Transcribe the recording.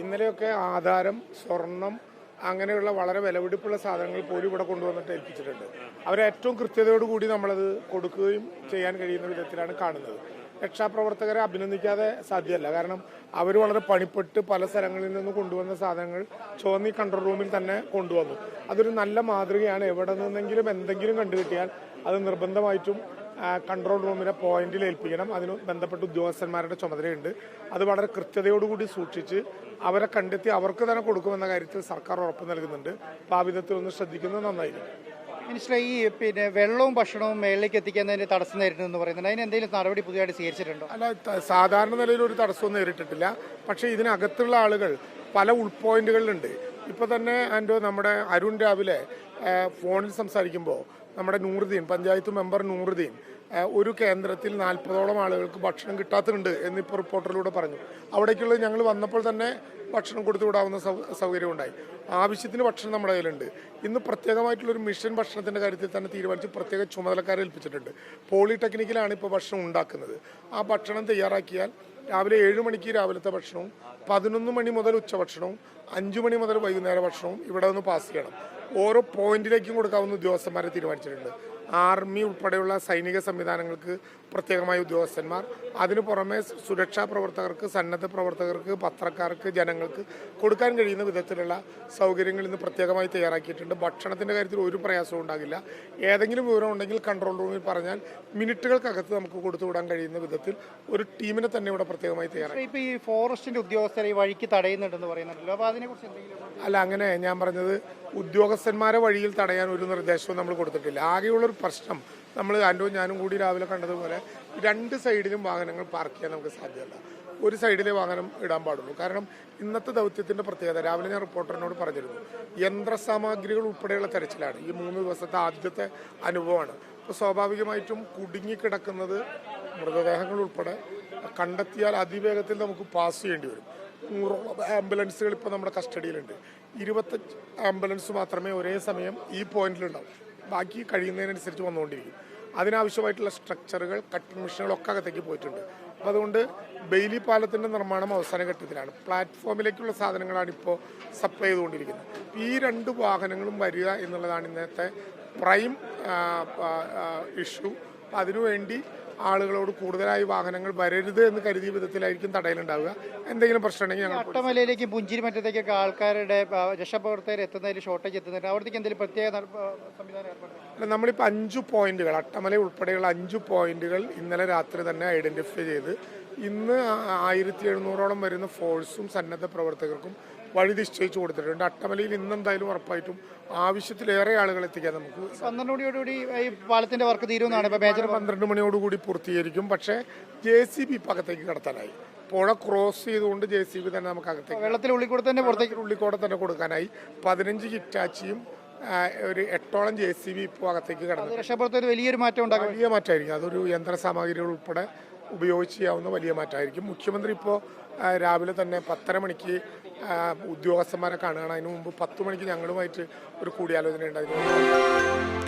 ഇന്നലെയൊക്കെ ആധാരം സ്വർണം അങ്ങനെയുള്ള വളരെ വിലപിടിപ്പുള്ള സാധനങ്ങൾ പോലും ഇവിടെ കൊണ്ടുവന്നിട്ട് ഏൽപ്പിച്ചിട്ടുണ്ട്. അവരെ ഏറ്റവും കൃത്യതയോടുകൂടി നമ്മളത് കൊടുക്കുകയും ചെയ്യാൻ കഴിയുന്ന വിധത്തിലാണ് കാണുന്നത്. രക്ഷാപ്രവർത്തകരെ അഭിനന്ദിക്കാതെ സാധ്യമല്ല. കാരണം അവർ വളരെ പണിപ്പെട്ട് പല സ്ഥലങ്ങളിൽ നിന്ന് കൊണ്ടുവന്ന സാധനങ്ങൾ ചുവന്നി കൺട്രോൾ റൂമിൽ തന്നെ കൊണ്ടുവന്നു. അതൊരു നല്ല മാതൃകയാണ്. എവിടെ നിന്നെങ്കിലും എന്തെങ്കിലും കണ്ടുകിട്ടിയാൽ അത് നിർബന്ധമായിട്ടും കൺട്രോൾ റൂമിലെ പോയിന്റിൽ ഏൽപ്പിക്കണം. അതിന് ബന്ധപ്പെട്ട ഉദ്യോഗസ്ഥന്മാരുടെ ചുമതലയുണ്ട്. അത് വളരെ കൃത്യതയോടുകൂടി സൂക്ഷിച്ച് അവരെ കണ്ടെത്തി അവർക്ക് തന്നെ കൊടുക്കുമെന്ന കാര്യത്തിൽ സർക്കാർ ഉറപ്പ് നൽകുന്നുണ്ട്. അപ്പോൾ ആ വിധത്തിൽ ഒന്ന് ശ്രദ്ധിക്കുന്നത് നന്നായിരിക്കും. മിനിസ്റ്റർ ഈ പിന്നെ വെള്ളവും ഭക്ഷണവും മേളിലേക്ക് എത്തിക്കുന്നതിന് തടസ്സം നേരിടുന്നു പറയുന്നുണ്ട്. അതിന് എന്തെങ്കിലും നടപടി പുതിയതായിട്ട് സ്വീകരിച്ചിട്ടുണ്ടോ? അല്ല സാധാരണ നിലയിൽ ഒരു തടസ്സവും നേരിട്ടിട്ടില്ല. പക്ഷേ ഇതിനകത്തുള്ള ആളുകൾ പല ഉൾപോയിന്റുകളിലുണ്ട് ഇപ്പോൾ തന്നെ എന്റെ നമ്മുടെ അരുൺ രാവിലെ ഫോണിൽ സംസാരിക്കുമ്പോൾ നമ്മുടെ നൂറുദ്ദീൻ പഞ്ചായത്ത് മെമ്പർ നൂറുദ്ദീൻ ഒരു കേന്ദ്രത്തിൽ നാൽപ്പതോളം ആളുകൾക്ക് ഭക്ഷണം കിട്ടാത്തുണ്ട് എന്നിപ്പോൾ റിപ്പോർട്ടറിലൂടെ പറഞ്ഞു. അവിടേക്കുള്ളത് ഞങ്ങൾ വന്നപ്പോൾ തന്നെ ഭക്ഷണം കൊടുത്തു വിടാവുന്ന സൗകര്യം ഉണ്ടായി. ആവശ്യത്തിന് ഭക്ഷണം നമ്മുടെ കയ്യിലുണ്ട്. ഇന്ന് പ്രത്യേകമായിട്ടുള്ളൊരു മിഷൻ ഭക്ഷണത്തിന്റെ കാര്യത്തിൽ തന്നെ തീരുമാനിച്ച് പ്രത്യേക ചുമതലക്കാരെ ഏൽപ്പിച്ചിട്ടുണ്ട്. പോളിടെക്നിക്കിലാണ് ഇപ്പോൾ ഭക്ഷണം ഉണ്ടാക്കുന്നത്. ആ ഭക്ഷണം തയ്യാറാക്കിയാൽ രാവിലെ ഏഴ് മണിക്ക് രാവിലത്തെ ഭക്ഷണവും പതിനൊന്ന് മണി മുതൽ ഉച്ചഭക്ഷണവും അഞ്ചു മണി മുതൽ വൈകുന്നേര ഭക്ഷണവും ഇവിടെ നിന്ന് പാസ് ചെയ്യണം. ഓരോ പോയിന്റിലേക്കും കൊടുക്കാവുന്ന ഉദ്യോഗസ്ഥന്മാരെ തീരുമാനിച്ചിട്ടുണ്ട്. ആർമി ഉൾപ്പെടെയുള്ള സൈനിക സംവിധാനങ്ങൾക്ക് പ്രത്യേകമായ ഉദ്യോഗസ്ഥന്മാർ. അതിനു പുറമെ സുരക്ഷാ പ്രവർത്തകർക്ക് സന്നദ്ധ പ്രവർത്തകർക്ക് പത്രക്കാർക്ക് ജനങ്ങൾക്ക് കൊടുക്കാൻ കഴിയുന്ന വിധത്തിലുള്ള സൗകര്യങ്ങൾ ഇന്ന് പ്രത്യേകമായി തയ്യാറാക്കിയിട്ടുണ്ട്. ഭക്ഷണത്തിന്റെ കാര്യത്തിൽ ഒരു പ്രയാസവും ഉണ്ടാകില്ല. ഏതെങ്കിലും വിവരം ഉണ്ടെങ്കിൽ കൺട്രോൾ റൂമിൽ പറഞ്ഞാൽ മിനിറ്റുകൾക്കകത്ത് നമുക്ക് കൊടുത്തുവിടാൻ കഴിയുന്ന വിധത്തിൽ ഒരു ടീമിനെ തന്നെ ഇവിടെ പ്രത്യേകമായി തയ്യാറാക്കി. ഇപ്പോൾ ഈ ഫോറസ്റ്റിന്റെ ഉദ്യോഗസ്ഥരെ ഈ വഴിക്ക് തടയുന്നുണ്ടെന്ന് പറയുന്നുണ്ടല്ലോ. അപ്പൊ അതിനെ കുറിച്ച് എന്തെങ്കിലും അല്ല അങ്ങനെ ഞാൻ പറഞ്ഞത് ഉദ്യോഗസ്ഥന്മാരെ വഴിയിൽ തടയാൻ ഒരു നിർദ്ദേശവും നമ്മൾ കൊടുത്തിട്ടില്ല. ആകെയുള്ളൊരു പ്രശ്നം നമ്മൾ ആൻഡോ ഞാനും കൂടി രാവിലെ കണ്ടതുപോലെ രണ്ട് സൈഡിലും വാഹനങ്ങൾ പാർക്ക് ചെയ്യാൻ നമുക്ക് സാധ്യമല്ല. ഒരു സൈഡിലെ വാഹനം ഇടാൻ പാടുള്ളൂ. കാരണം ഇന്നത്തെ ദൗത്യത്തിന്റെ പ്രത്യേകത രാവിലെ ഞാൻ റിപ്പോർട്ടറിനോട് പറഞ്ഞിരുന്നു. യന്ത്രസാമഗ്രികൾ ഉൾപ്പെടെയുള്ള തെരച്ചിലാണ്. ഈ മൂന്ന് ദിവസത്തെ ആദ്യത്തെ അനുഭവമാണ്. അപ്പോൾ സ്വാഭാവികമായിട്ടും കുടുങ്ങിക്കിടക്കുന്നത് മൃതദേഹങ്ങൾ ഉൾപ്പെടെ കണ്ടെത്തിയാൽ അതിവേഗത്തിൽ നമുക്ക് പാസ് ചെയ്യേണ്ടി വരും. നൂറോളം ആംബുലൻസുകൾ ഇപ്പോൾ നമ്മുടെ കസ്റ്റഡിയിലുണ്ട്. ഇരുപത്തഞ്ച് ആംബുലൻസ് മാത്രമേ ഒരേ സമയം ഈ പോയിന്റിലുണ്ടാവും. ബാക്കി കഴിയുന്നതിനനുസരിച്ച് വന്നുകൊണ്ടിരിക്കും. അതിനാവശ്യമായിട്ടുള്ള സ്ട്രക്ചറുകൾ കട്ടിംഗ് മെഷീനുകളൊക്കെ അകത്തേക്ക് പോയിട്ടുണ്ട്. അപ്പോൾ അതുകൊണ്ട് ബെയിലി പാലത്തിന്റെ നിർമ്മാണം അവസാന ഘട്ടത്തിലാണ്. പ്ലാറ്റ്ഫോമിലേക്കുള്ള സാധനങ്ങളാണ് ഇപ്പോൾ സപ്ലൈ ചെയ്തുകൊണ്ടിരിക്കുന്നത്. ഈ രണ്ട് വാഹനങ്ങളും വരിക എന്നുള്ളതാണ് ഇന്നത്തെ പ്രൈം ഇഷ്യൂ. അതിനുവേണ്ടി ആളുകളോട് കൂടുതലായി വാഹനങ്ങൾ വരരുത് എന്ന് കരുതിയ വിധത്തിലായിരിക്കും തടയലുണ്ടാവുക. എന്തെങ്കിലും പ്രശ്നമുണ്ടെങ്കിൽ ഞങ്ങൾ അട്ടമലയിലേക്കും പുഞ്ചിരി മറ്റത്തേക്കൊക്കെ ആൾക്കാരുടെ രക്ഷപ്രവർത്തകർ എത്തുന്നതിൽ ഷോർട്ടേജ് എത്തുന്നുണ്ട്. അവിടത്തേക്ക് എന്തെങ്കിലും പ്രത്യേക സംവിധാനം അല്ല, നമ്മളിപ്പോൾ അഞ്ച് പോയിന്റുകൾ അട്ടമല ഉൾപ്പെടെയുള്ള അഞ്ച് പോയിന്റുകൾ ഇന്നലെ രാത്രി തന്നെ ഐഡന്റിഫൈ ചെയ്ത് ഇന്ന് ആയിരത്തി എഴുന്നൂറോളം വരുന്ന ഫോഴ്സും സന്നദ്ധ പ്രവർത്തകർക്കും വഴി നിശ്ചയിച്ചു കൊടുത്തിട്ടുണ്ട്. അട്ടമലയിൽ ഇന്ന് എന്തായാലും ഉറപ്പായിട്ടും ആവശ്യത്തിലേറെ ആളുകൾ എത്തിക്കാൻ നമുക്ക് പന്ത്രണ്ട് മണിയോടുകൂടി ഈ പാലത്തിന്റെ വർക്ക് തീരുമെന്നാണ് മേജർ പന്ത്രണ്ട് മണിയോടുകൂടി പൂർത്തീകരിക്കും. പക്ഷേ ജെ സി ബി പകത്തേക്ക് കടത്താനായി. പുഴ ക്രോസ് ചെയ്തുകൊണ്ട് ജെ സി ബി തന്നെ നമുക്ക് അകത്തേക്ക് വെള്ളത്തിൽ ഉള്ളിക്കൂടെ തന്നെ പുറത്തേക്ക് ഉള്ളിക്കൂടെ തന്നെ കൊടുക്കാനായി പതിനഞ്ച് കിറ്റാച്ചിയും ഒരു എട്ടോളം ജെ സി ബി ഇപ്പോൾ അകത്തേക്ക് കടന്നു ഒരു വലിയൊരു മാറ്റം ഉണ്ടാകും വലിയ മാറ്റമായിരിക്കും. അതൊരു യന്ത്ര സാമഗ്രികൾ ഉൾപ്പെടെ ഉപയോഗിച്ച് ചെയ്യാവുന്ന വലിയ മാറ്റമായിരിക്കും. മുഖ്യമന്ത്രി ഇപ്പോൾ രാവിലെ തന്നെ പത്തര മണിക്ക് ഉദ്യോഗസ്ഥന്മാരെ കാണുകയാണ്. അതിനു മുമ്പ് പത്ത് മണിക്ക് ഞങ്ങളുമായിട്ട് ഒരു കൂടിയാലോചന ഉണ്ടായിരുന്നു